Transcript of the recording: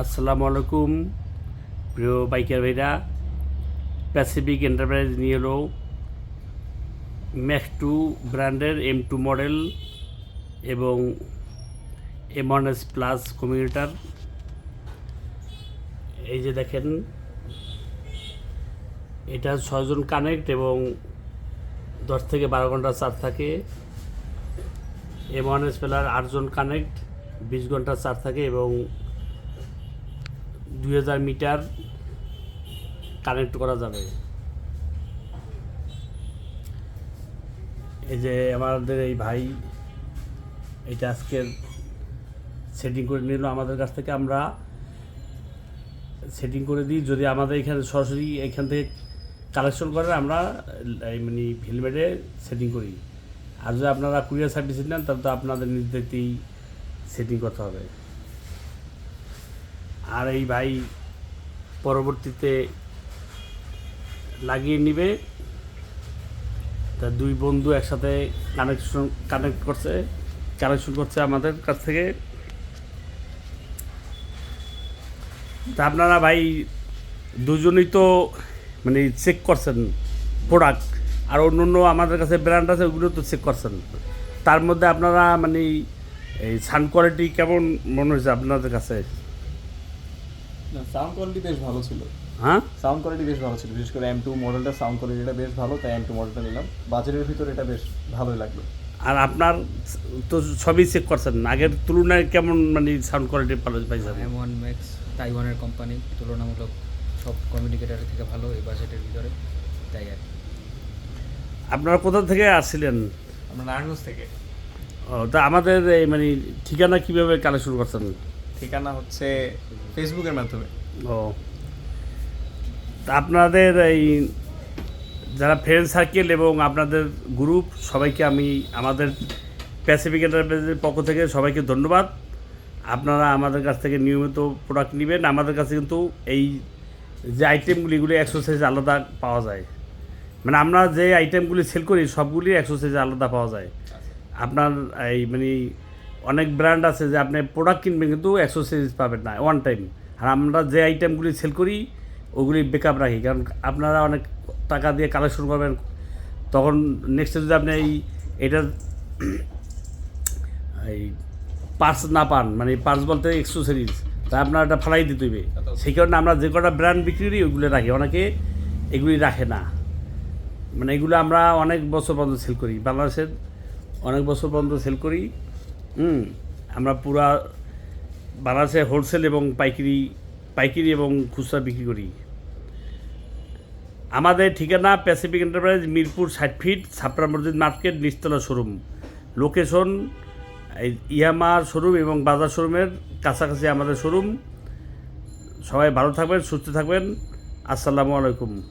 আসসালামু আলাইকুম, প্রিয় বাইকার ভাইরা। প্যাসিফিক এন্টারপ্রাইজ নিয়ে এলো ম্যাক্স টু ব্র্যান্ডের এম টু মডেল এবং M one S plus commuter এই যে দেখেন, এটা ছয়জন কানেক্ট এবং দশ থেকে বারো ঘণ্টা চার্জ থাকে। এম ওয়ান এস প্লার আটজন কানেক্ট বিশ ঘণ্টা চার্জ থাকে এবং দুই হাজার মিটার কানেক্ট করা যাবে। এই যে আমাদের এই ভাই, এটা আজকে সেটিং করে নিল আমাদের কাছ থেকে। আমরা সেটিং করে দিই, যদি আমাদের এখানে সরাসরি এখান থেকে কালেকশন করেন আমরা মানে হেলমেটে সেটিং করি। আর যদি আপনারা কুরিয়ার সার্ভিস নেন, তাহলে তো আপনাদের নিজেদেরকেই সেটিং করতে হবে। আর এই ভাই পরবর্তীতে লাগিয়ে নিবে। তা দুই বন্ধু একসাথে কানেকশন কানেক্ট করছে কানেকশন করছে আমাদের কাছ থেকে। তা আপনারা ভাই দুজনেই তো মানে চেক করছেন প্রোডাক্ট আর অন্য অন্য আমাদের কাছে ব্র্যান্ড আছে, ওগুলো তো চেক করছেন। তার মধ্যে আপনারা মানে এই সান কোয়ালিটি কেমন মনে হয়েছে আপনাদের কাছে? সাউন্ড কোয়ালিটি বেশ ভালো ছিল। হ্যাঁ? সাউন্ড কোয়ালিটি বেশ ভালো ছিল। বিশেষ করে এম টু মডেলটা সাউন্ড কোয়ালিটিটা বেশ ভালো তাই এম টু মডেলটা নিলাম। বাজারের ভিতরে এটা বেশ ভালোই লাগল। আর আপনার তো সবই চেক করছেন? আগের তুলনায় কেমন মানে সাউন্ড কোয়ালিটি ভালো পাইছেন? এম ওয়ান ম্যাক্স তাইওয়ানের কোম্পানি তুলনামূলক সব কমিউনিকেটার থেকে ভালো এই বাজেটের ভিতরে তাই আর আপনারা কোথা থেকে আসছিলেন? আমরা নারায়ণগঞ্জ থেকে। ও তা আমাদের এই মানে ঠিকানা কীভাবে কালেকশন করছেন? ঠিকানা হচ্ছে ফেসবুকের মাধ্যমে। ও। তা আপনাদের এই যারা ফ্রেন্ড সার্কেল এবং আপনাদের গ্রুপ সবাইকে আমি আমাদের প্যাসিফিক এন্টারপ্রাইজের পক্ষ থেকে সবাইকে ধন্যবাদ। আপনারা আমাদের কাছ থেকে নিয়মিত প্রোডাক্ট নেবেন। আমাদের কাছে কিন্তু এই যে আইটেমগুলি এগুলি এক্সারসাইজ আলাদা পাওয়া যায়। মানে আমরা যে আইটেমগুলি সেল করি সবগুলি এক্সারসাইজ আলাদা পাওয়া যায়। আপনার এই মানে অনেক ব্র্যান্ড আছে যে আপনি প্রোডাক্ট কিনবেন কিন্তু এক্সারসাইজ পাবেন না ওয়ান টাইম আর আমরা যে আইটেমগুলি সেল করি, ওগুলি বেকআপ রাখি। কারণ আপনারা অনেক টাকা দিয়ে কালেকশন করবেন, তখন নেক্সটে যদি আপনি এই, এটা এই পার্স না পান মানে পার্স বলতে এক্সেসরিজ তা আপনার এটা ফালাই দিতে হবে সেই কারণে আমরা যে কটা ব্র্যান্ড বিক্রি করি, ওইগুলো রাখি। অনেকে এগুলি রাখে না। মানে এগুলো আমরা অনেক বছর পর্যন্ত সেল করি। বাংলাদেশের অনেক বছর পর্যন্ত সেল করি। হুম। আমরা পুরা বাংলাদেশে হোলসেল এবং পাইকারি পাইকারি এবং খুচরা বিক্রি করি। আমাদের ঠিকানা প্যাসিফিক এন্টারপ্রাইজ মিরপুর ষাট ফিট ছাপড়া মসজিদ মার্কেট, নিচতলা শোরুম। লোকেশন ইয়ামার শোরুম এবং বাজার শোরুমের কাছাকাছি আমাদের শোরুম। সবাই ভালো থাকবেন, সুস্থ থাকবেন। আসসালামু আলাইকুম।